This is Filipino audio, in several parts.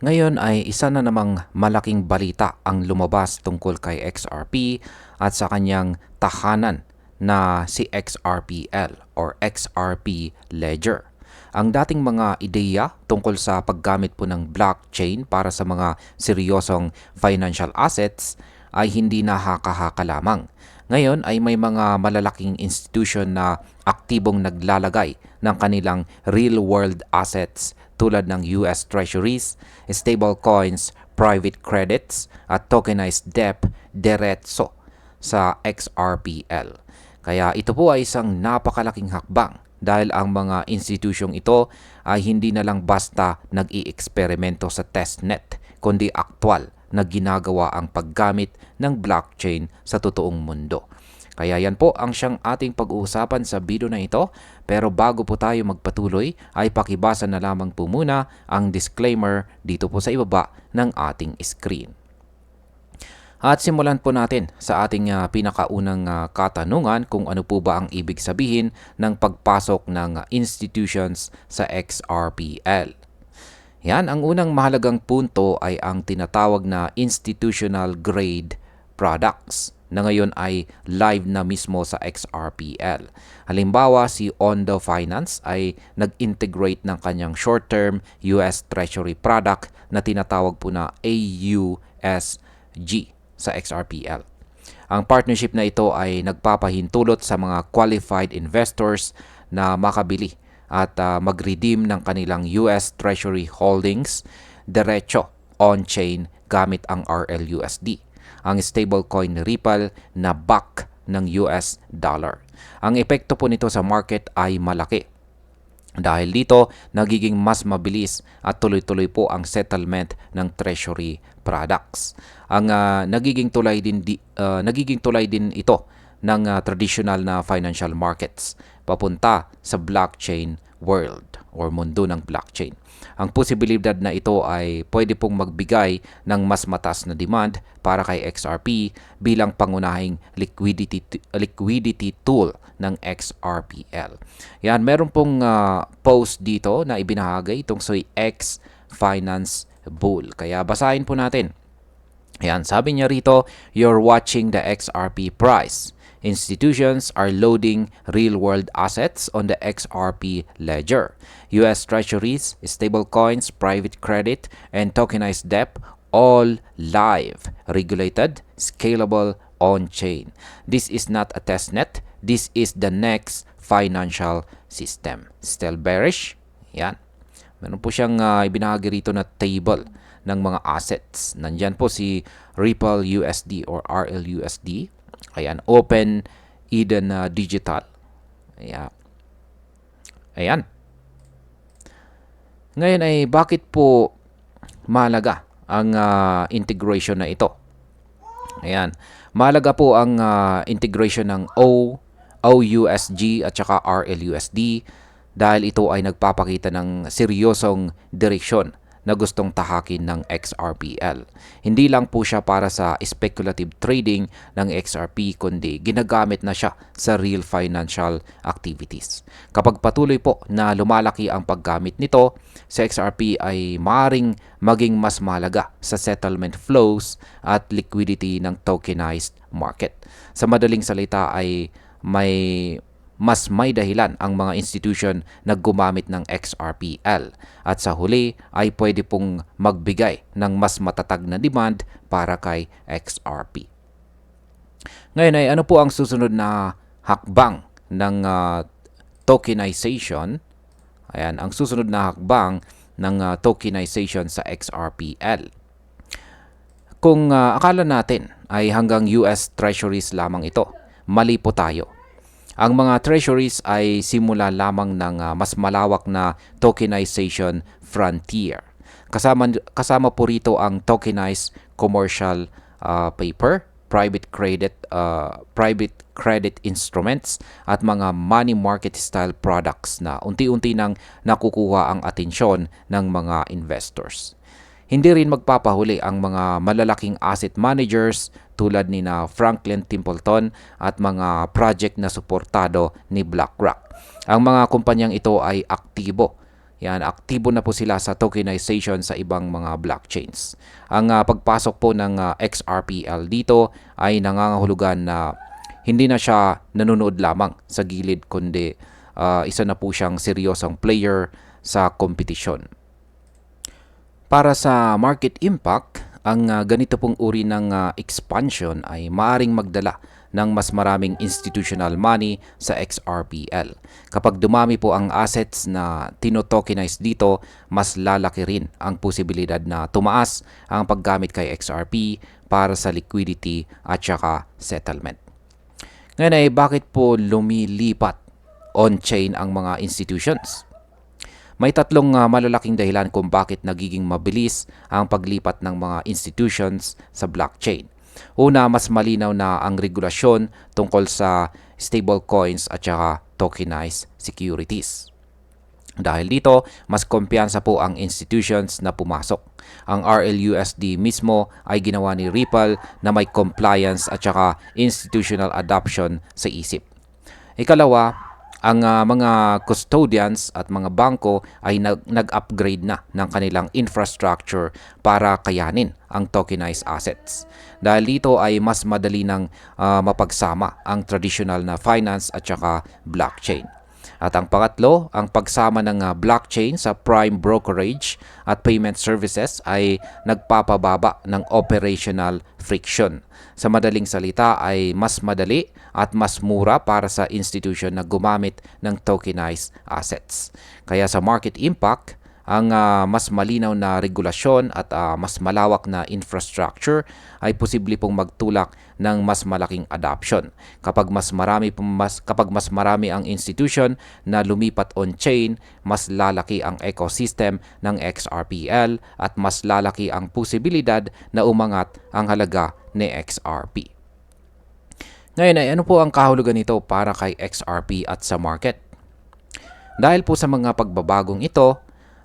Ngayon ay isa na namang malaking balita ang lumabas tungkol kay XRP at sa kanyang tahanan na si XRPL or XRP Ledger. Ang dating mga ideya tungkol sa paggamit po ng blockchain para sa mga seryosong financial assets ay hindi nakakahaka lamang. Ngayon ay may mga malalaking institution na aktibong naglalagay ng kanilang real-world assets tulad ng US Treasuries, stable coins, private credits at tokenized debt diretso sa XRPL. Kaya ito po ay isang napakalaking hakbang dahil ang mga institusyong ito ay hindi na lang basta nag-i-eksperimento sa testnet kundi aktwal na ginagawa ang paggamit ng blockchain sa totoong mundo. Kaya yan po ang siyang ating pag-uusapan sa video na ito. Pero bago po tayo magpatuloy ay pakibasa na lamang po muna ang disclaimer dito po sa ibaba ng ating screen. At simulan po natin sa ating uh, pinakaunang uh, katanungan kung ano po ba ang ibig sabihin ng pagpasok ng institutions sa XRPL. Yan, ang unang mahalagang punto ay ang tinatawag na institutional grade products na ngayon ay live na mismo sa XRPL. Halimbawa, si Ondo Finance ay nag-integrate ng kanyang short-term US Treasury product na tinatawag po na AUSG sa XRPL. Ang partnership na ito ay nagpapahintulot sa mga qualified investors na makabili at uh, mag-redeem ng kanilang US Treasury holdings diretso on-chain gamit ang RLUSD, ang stablecoin Ripple na back ng US dollar. Ang epekto po nito sa market ay malaki. Dahil dito, nagiging mas mabilis at tuloy-tuloy po ang settlement ng treasury products. Ang uh, nagiging tulay din di, uh, nagiging tulay din ito ng uh, traditional na financial markets papunta sa blockchain world or mundo ng blockchain. Ang posibilidad na ito ay pwede pong magbigay ng mas matas na demand para kay XRP bilang pangunahing liquidity liquidity tool ng XRPL. Yan, meron pong uh, post dito na ibinahagi itong si X Finance Bull. Kaya basahin po natin. Yan, sabi niya rito, you're watching the XRP price. Institutions are loading real-world assets on the XRP ledger. US Treasuries, stablecoins, private credit, and tokenized debt all live, regulated, scalable, on-chain. This is not a testnet. This is the next financial system. Still bearish? Yan. Meron po siyang uh, ibinahagi rito na table ng mga assets. Nandyan po si Ripple USD or RLUSD. Ayan, Open Eden uh, Digital. Ayan. Ayan. Ngayon ay bakit po mahalaga ang uh, integration na ito? Ayan. Mahalaga po ang uh, integration ng O, OUSG at saka RLUSD dahil ito ay nagpapakita ng seryosong direksyon na gustong tahakin ng XRPL. Hindi lang po siya para sa speculative trading ng XRP kundi ginagamit na siya sa real financial activities. Kapag patuloy po na lumalaki ang paggamit nito, sa XRP ay maring maging mas mahalaga sa settlement flows at liquidity ng tokenized market. Sa madaling salita ay may mas may dahilan ang mga institution na gumamit ng XRPL at sa huli ay pwede pong magbigay ng mas matatag na demand para kay XRP. Ngayon ay ano po ang susunod na hakbang ng uh, tokenization? Ayan, ang susunod na hakbang ng uh, tokenization sa XRPL. Kung uh, akala natin ay hanggang US Treasuries lamang ito, mali po tayo ang mga treasuries ay simula lamang ng uh, mas malawak na tokenization frontier. Kasama, kasama po rito ang tokenized commercial uh, paper, private credit, uh, private credit instruments at mga money market style products na unti-unti nang nakukuha ang atensyon ng mga investors. Hindi rin magpapahuli ang mga malalaking asset managers tulad ni na Franklin Templeton at mga project na suportado ni BlackRock. Ang mga kumpanyang ito ay aktibo yan, aktibo na po sila sa tokenization sa ibang mga blockchains. Ang ah, pagpasok po ng ah, XRPL dito ay nangangahulugan na hindi na siya nanonood lamang sa gilid kundi ah, isa na po siyang seryosong player sa kompetisyon. Para sa market impact, ang ah, ganito pong uri ng ah, expansion ay maaring magdala ng mas maraming institutional money sa XRPL. Kapag dumami po ang assets na tinotokenize dito, mas lalaki rin ang posibilidad na tumaas ang paggamit kay XRP para sa liquidity at saka settlement. Ngayon ay bakit po lumilipat on-chain ang mga institutions? May tatlong ah, malalaking dahilan kung bakit nagiging mabilis ang paglipat ng mga institutions sa blockchain. Una, mas malinaw na ang regulasyon tungkol sa stablecoins at saka tokenized securities. Dahil dito, mas kumpiyansa po ang institutions na pumasok. Ang RLUSD mismo ay ginawa ni Ripple na may compliance at saka institutional adoption sa isip. Ikalawa, ang ah, mga custodians at mga bangko ay nag- nag-upgrade na ng kanilang infrastructure para kayanin ang tokenized assets. Dahil dito ay mas madali nang ah, mapagsama ang traditional na finance at saka blockchain. At ang pangatlo, ang pagsama ng ah, blockchain sa prime brokerage at payment services ay nagpapababa ng operational friction. Sa madaling salita ay mas madali at mas mura para sa institution na gumamit ng tokenized assets. Kaya sa market impact, ang ah, mas malinaw na regulasyon at ah, mas malawak na infrastructure ay posible pong magtulak ng mas malaking adoption. Kapag mas marami mas kapag mas marami ang institution na lumipat on-chain, mas lalaki ang ecosystem ng XRPL at mas lalaki ang posibilidad na umangat ang halaga ni XRP. Ngayon ay ano po ang kahulugan nito para kay XRP at sa market? Dahil po sa mga pagbabagong ito,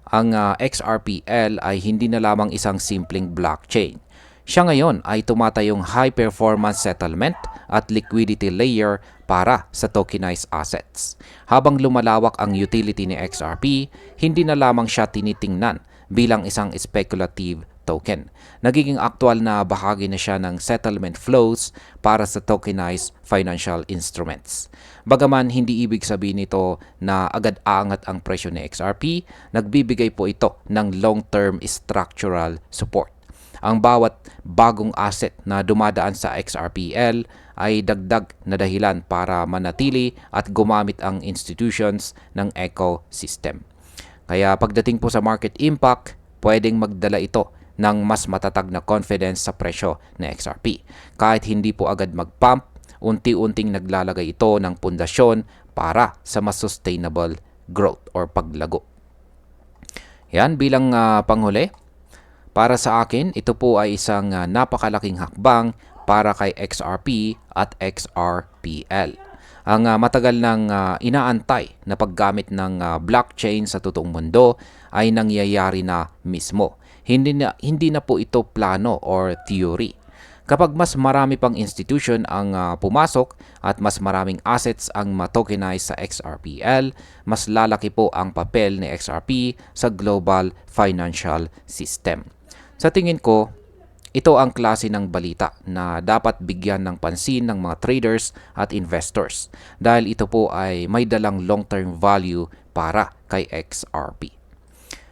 ang ah, XRPL ay hindi na lamang isang simpleng blockchain. Siya ngayon ay tumatayong high-performance settlement at liquidity layer para sa tokenized assets. Habang lumalawak ang utility ni XRP, hindi na lamang siya tinitingnan bilang isang speculative token. Nagiging aktual na bahagi na siya ng settlement flows para sa tokenized financial instruments. Bagaman hindi ibig sabihin nito na agad aangat ang presyo ni XRP, nagbibigay po ito ng long-term structural support. Ang bawat bagong asset na dumadaan sa XRPL ay dagdag na dahilan para manatili at gumamit ang institutions ng ecosystem. Kaya pagdating po sa market impact, pwedeng magdala ito ng mas matatag na confidence sa presyo ng XRP. Kahit hindi po agad mag-pump, unti-unting naglalagay ito ng pundasyon para sa mas sustainable growth or paglago. Yan bilang ah, panghuli, para sa akin, ito po ay isang ah, napakalaking hakbang para kay XRP at XRPL. Ang ah, matagal nang ah, inaantay na paggamit ng ah, blockchain sa totoong mundo ay nangyayari na mismo. Hindi na, hindi na po ito plano or theory. Kapag mas marami pang institution ang ah, pumasok at mas maraming assets ang matokenize sa XRPL, mas lalaki po ang papel ni XRP sa global financial system. Sa tingin ko, ito ang klase ng balita na dapat bigyan ng pansin ng mga traders at investors dahil ito po ay may dalang long-term value para kay XRP.